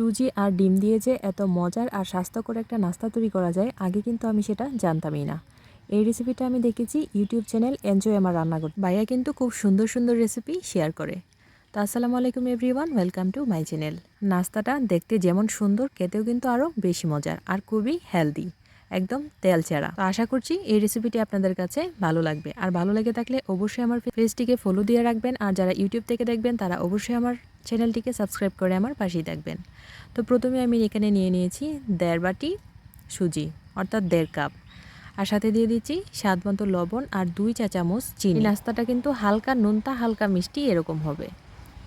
সুজি আর ডিম দিয়ে যে এত মজার আর স্বাস্থ্যকর একটা নাস্তা তৈরি করা যায়, আগে কিন্তু আমি সেটা জানতামই না। এই রেসিপিটা আমি দেখেছি ইউটিউব চ্যানেল এনজয় আমার রান্নাঘর ভাইয়া কিন্তু খুব সুন্দর সুন্দর রেসিপি শেয়ার করে। তো আসসালামু আলাইকুম everyone welcome to my channel নাস্তাটা দেখতে যেমন সুন্দর, খেতেও কিন্তু আরও বেশি মজার আর খুবই হেলদি একদম তেল ছাড়া। তো আশা করছি এই রেসিপিটি আপনাদের কাছে ভালো লাগবে। আর ভালো লেগে থাকলে অবশ্যই আমার পেজটিকে ফলো দিয়ে রাখবেন। আর যারা ইউটিউব থেকে দেখবেন, তারা অবশ্যই আমার চ্যানেলটিকে সাবস্ক্রাইব করে আমার পাশেই থাকবেন। তো প্রথমে আমি এখানে নিয়ে নিয়েছি দেড় বাটি সুজি, অর্থাৎ দেড় কাপ। আর সাথে দিয়ে দিচ্ছি স্বাদ মতো লবণ আর দুই চা চামচ চিনি। নাস্তাটা কিন্তু হালকা নোনতা, হালকা মিষ্টি এরকম হবে।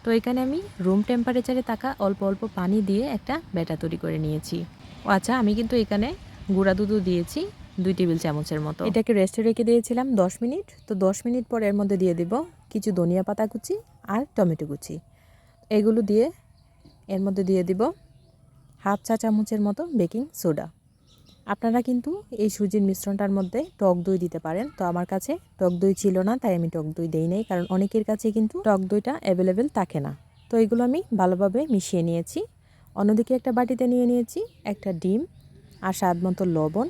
তো এখানে আমি রুম টেম্পারেচারে থাকা অল্প অল্প পানি দিয়ে একটা ব্যাটা তৈরি করে নিয়েছি। ও আচ্ছা আমি কিন্তু এখানে গুঁড়া দুধও দিয়েছি দুই টেবিল চামচের মতো। এটাকে রেস্টে রেখে দিয়েছিলাম দশ মিনিট। তো দশ মিনিট পর এর মধ্যে দিয়ে দিব কিছু ধনিয়া পাতা কুচি আর টমেটো কুচি। এগুলো দিয়ে এর মধ্যে দিয়ে দিব হাফ চা চামচের মতো বেকিং সোডা। আপনারা কিন্তু এই সুজির মিশ্রণটার মধ্যে টক দই দিতে পারেন। তো আমার কাছে টক দই ছিল না, তাই আমি টক দই দেই নাই, কারণ অনেকের কাছে কিন্তু টক দইটা অ্যাভেলেবেল থাকে না। তো এগুলো আমি ভালোভাবে মিশিয়ে নিয়েছি। অন্যদিকে একটা বাটিতে নিয়ে নিয়েছি একটা ডিম আর স্বাদ মতো লবণ।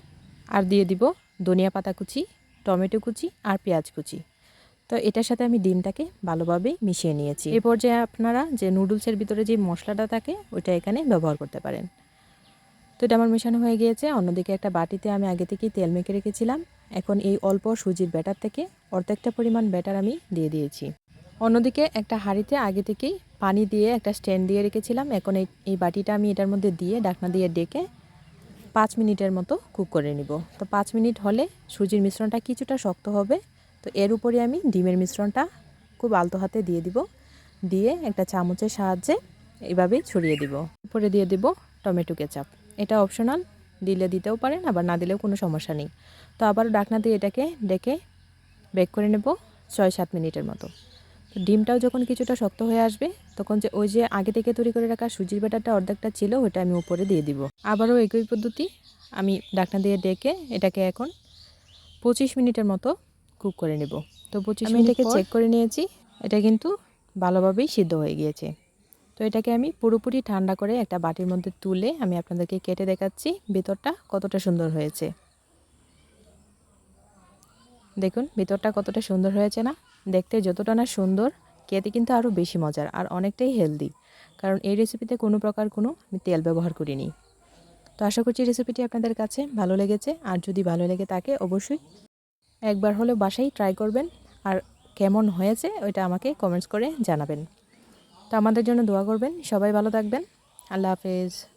আর দিয়ে দিব ধনিয়া পাতা কুচি, টমেটো কুচি আর পেঁয়াজ কুচি। তো এটার সাথে আমি ডিমটাকে ভালোভাবে মিশিয়ে নিয়েছি। এই পর্যায়ে আপনারা যে নুডলসের ভিতরে যে মশলাটা থাকে, ওইটা এখানে ব্যবহার করতে পারেন। তো এটা আমার মেশানো হয়ে গিয়েছে। অন্যদিকে একটা বাটিতে আমি আগে থেকেই তেল মেখে রেখেছিলাম। এখন এই অল্প সুজির ব্যাটার থেকে অর্ধেকটা পরিমাণ ব্যাটার আমি দিয়ে দিয়েছি। অন্যদিকে একটা হাঁড়িতে আগে থেকেই পানি দিয়ে একটা স্ট্যান্ড দিয়ে রেখেছিলাম। এখন এই এই বাটিটা আমি এটার মধ্যে দিয়ে ডাকনা দিয়ে ডেকে পাঁচ মিনিটের মতো কুক করে নিব। তো পাঁচ মিনিট হলে সুজির মিশ্রণটা কিছুটা শক্ত হবে। তো এর উপরে আমি ডিমের মিশ্রণটা খুব আলতো হাতে দিয়ে দিব। দিয়ে একটা চামচের সাহায্যে এভাবেই ছড়িয়ে দিব। উপরে দিয়ে দিব টমেটো কেচাপ। এটা অপশনাল দিলে দিতেও পারেন, আবার না দিলেও কোনো সমস্যা নেই। তো আবারও ডাকনা দিয়ে এটাকে ডেকে বেক করে নেব ছয় সাত মিনিটের মতো। তো ডিমটাও যখন কিছুটা শক্ত হয়ে আসবে, তখন যে ওই যে আগে থেকে তৈরি করে রাখা সুজির ব্যাটারটা অর্ধেকটা ছিল ওটা আমি উপরে দিয়ে দিব। আবারও একই পদ্ধতি, আমি ডাকনা দিয়ে ডেকে এটাকে এখন পঁচিশ মিনিটের মতো কুক করে নেব। তো পঁচিশ মিনিট এটাকে চেক করে নিয়েছি। এটা কিন্তু ভালোভাবেই সিদ্ধ হয়ে গিয়েছে। তো এটাকে আমি পুরোপুরি ঠান্ডা করে একটা বাটির মধ্যে তুলে আমি আপনাদেরকে কেটে দেখাচ্ছি ভিতরটা কতটা সুন্দর হয়েছে। দেখুন ভিতরটা কতটা সুন্দর হয়েছে না? দেখতে যতটা না সুন্দর খেতে কিন্তু আরও বেশি মজার আর অনেকটাই হেলদি কারণ এই রেসিপিতে কোনো প্রকার কোনো আমি তেল ব্যবহার করিনি। তো আশা করছি রেসিপিটি আপনাদের কাছে ভালো লেগেছে। আর যদি ভালো লেগে থাকে অবশ্যই একবার হলেও বাসায় ট্রাই করবেন। আর কেমন হয়েছে ওইটা আমাকে কমেন্টস করে জানাবেন। তো আমাদের জন্য দোয়া করবেন। সবাই ভালো থাকবেন। আল্লাহ হাফেজ।